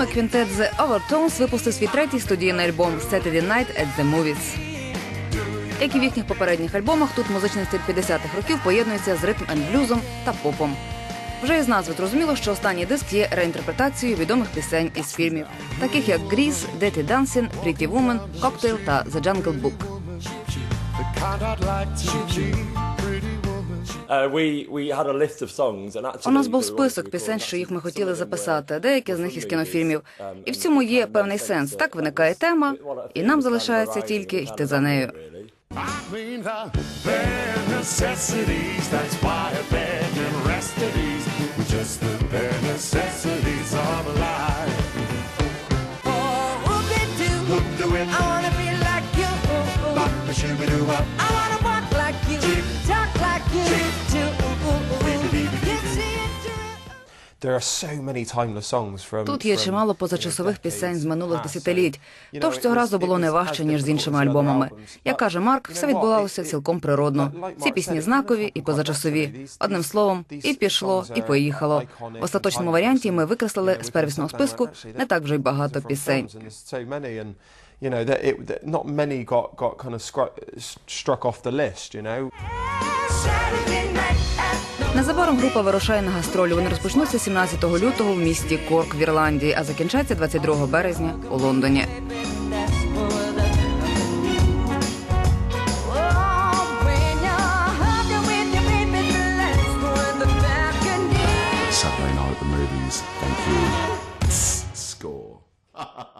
Відомий квінтет The Overtones випустив свій третій студійний альбом Saturday Night at the Movies. Як і в їхніх попередніх альбомах, тут музичний стиль 50-х років поєднується з ритм енд блюзом та попом. Вже із назви зрозуміло, що останній диск є реінтерпретацією відомих пісень із фільмів, таких як Гріз, Dirty Dancing, Pretty Woman, Cocktail та The Jungle Book. У нас був список пісень, що їх ми хотіли записати, деякі з них із кінофільмів. І в um, цьому є певний сенс. Так виникає тема, і нам залишається тільки йти за нею. I mean Тут є чимало позачасових пісень з минулих десятиліть. Тож цього разу було не важче ніж з іншими альбомами. Як каже Марк, все відбувалося цілком природно. Ці пісні знакові і позачасові. Одним словом, і пішло, і поїхало. В остаточному варіанті ми викреслили з первісного списку не так вже й багато пісень. you know, that it, that not many got, got kind of struck off the list, you know. Незабаром група вирушає на гастролі. Вони розпочнуться 17 лютого в місті Корк в Ірландії, а закінчаться 22 березня у Лондоні. Saturday night at the movies. Thank you. Score.